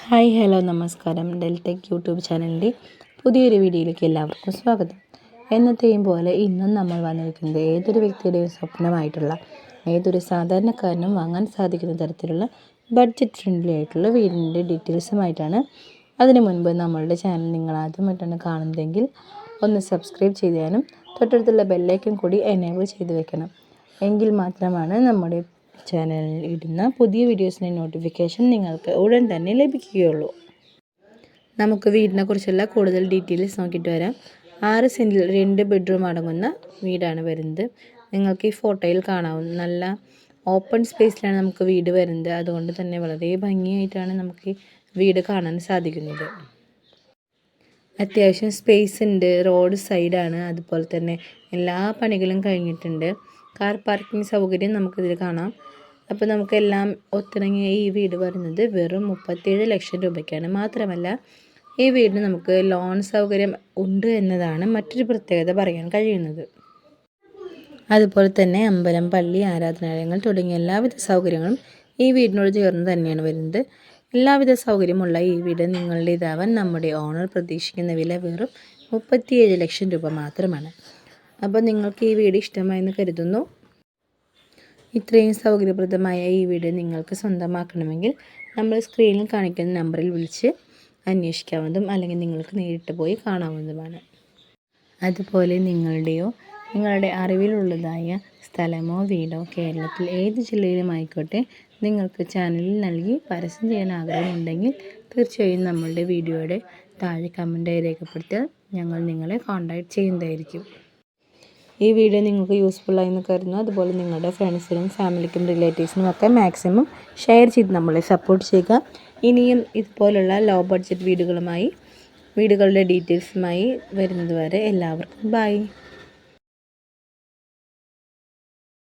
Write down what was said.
Hi hello നമസ്കാരം. Deltech YouTube ചാനലിന്റെ പുതിയൊരു വീഡിയോയിലേക്ക് എല്ലാവർക്കും സ്വാഗതം. എന്നത്തെയും പോലെ ഇന്നും നമ്മൾ വന്നിരിക്കുന്നത് ഏതൊരു വ്യക്തിയുടെയും സ്വപ്നമായിട്ടുള്ള ഏതൊരു സാധാരണക്കാരനും വാങ്ങാൻ സാധിക്കുന്ന തരത്തിലുള്ള ബഡ്ജറ്റ് ഫ്രണ്ട്ലി ആയിട്ടുള്ള വീടിന്റെ ഡീറ്റെയിൽസുമായിട്ടാണ് അതിനു മുൻപ് നമ്മളുടെ ചാനൽ നിങ്ങൾ ആദ്യമായിട്ടാണ് കാണുന്നതെങ്കിൽ ഒന്ന് സബ്സ്ക്രൈബ് ചെയ്യാനും തൊട്ടടുത്തുള്ള ബെല്ലൈക്കൻ കൂടി എനേബിൾ ചെയ്ത് വെക്കണം. എങ്കിൽ മാത്രമാണ് നമ്മുടെ ചാനലിൽ ഇടുന്ന പുതിയ വീഡിയോസിന്റെ നോട്ടിഫിക്കേഷൻ നിങ്ങൾക്ക് ഉടൻ തന്നെ ലഭിക്കുകയുള്ളൂ. നമുക്ക് വീടിനെ കുറിച്ചുള്ള കൂടുതൽ ഡീറ്റെയിൽസ് നോക്കിയിട്ട് വരാം. ആറ് സെന്റിൽ രണ്ട് ബെഡ്റൂം അടങ്ങുന്ന വീടാണ് വരുന്നത്. നിങ്ങൾക്ക് ഈ ഫോട്ടോയിൽ കാണാവുന്ന നല്ല ഓപ്പൺ സ്പേസിലാണ് നമുക്ക് വീട് വരുന്നത്. അതുകൊണ്ട് തന്നെ വളരെ ഭംഗിയായിട്ടാണ് നമുക്ക് വീട് കാണാൻ സാധിക്കുന്നത്. അത്യാവശ്യം സ്പേസ് ഉണ്ട് റോഡ് സൈഡാണ് അതുപോലെ തന്നെ എല്ലാ പണികളും കഴിഞ്ഞിട്ടുണ്ട്. കാർ പാർക്കിംഗ് സൗകര്യം നമുക്കിതിൽ കാണാം. അപ്പോൾ നമുക്കെല്ലാം ഒത്തിണങ്ങിയ ഈ വീട് വരുന്നത് വെറും മുപ്പത്തേഴ് ലക്ഷം രൂപയ്ക്കാണ്. മാത്രമല്ല ഈ വീടിന് നമുക്ക് ലോൺ സൗകര്യം ഉണ്ട് എന്നതാണ് മറ്റൊരു പ്രത്യേകത പറയാൻ കഴിയുന്നത്. അതുപോലെ തന്നെ അമ്പലം പള്ളി ആരാധനാലയങ്ങൾ തുടങ്ങിയ എല്ലാവിധ സൗകര്യങ്ങളും ഈ വീടിനോട് ചേർന്ന് തന്നെയാണ് വരുന്നത്. എല്ലാവിധ സൗകര്യമുള്ള ഈ വീട് നിങ്ങളുടേതാവാൻ നമ്മുടെ ഓണർ പ്രതീക്ഷിക്കുന്ന വില വെറും മുപ്പത്തിയേഴ് ലക്ഷം രൂപ മാത്രമാണ്. അപ്പോൾ നിങ്ങൾക്ക് ഈ വീട് ഇഷ്ടമായെന്ന് കരുതുന്നു. ഇത്രയും സൗകര്യപ്രദമായ ഈ വീട് നിങ്ങൾക്ക് സ്വന്തമാക്കണമെങ്കിൽ നമ്മൾ സ്ക്രീനിൽ കാണിക്കുന്ന നമ്പറിൽ വിളിച്ച് അന്വേഷിക്കാവുന്നതും അല്ലെങ്കിൽ നിങ്ങൾക്ക് നേരിട്ട് പോയി കാണാവുന്നതുമാണ്. അതുപോലെ നിങ്ങളുടെയോ നിങ്ങളുടെ അറിവിലുള്ളതായ സ്ഥലമോ വീടോ കേരളത്തിൽ ഏത് ജില്ലയിലും ആയിക്കോട്ടെ നിങ്ങൾക്ക് ചാനലിൽ നൽകി പരസ്യം ചെയ്യാൻ ആഗ്രഹമുണ്ടെങ്കിൽ തീർച്ചയായും നമ്മളുടെ വീഡിയോയുടെ താഴെ കമന്റായി രേഖപ്പെടുത്തിയാൽ ഞങ്ങൾ നിങ്ങളെ കോൺടാക്റ്റ് ചെയ്യുന്നതായിരിക്കും. ഈ വീഡിയോ നിങ്ങൾക്ക് യൂസ്ഫുൾ എന്ന് കരുതുന്നു. അതുപോലെ നിങ്ങളുടെ ഫ്രണ്ട്സിനും ഫാമിലിക്കും റിലേറ്റീവ്സിനും ഒക്കെ മാക്സിമം ഷെയർ ചെയ്ത് നമ്മളെ സപ്പോർട്ട് ചെയ്യുക. ഇനിയും ഇതുപോലുള്ള ലോ ബഡ്ജറ്റ് വീടുകളുമായി വീടുകളുടെ ഡീറ്റെയിൽസുമായി വരുന്നത് വരെ എല്ലാവർക്കും ബൈ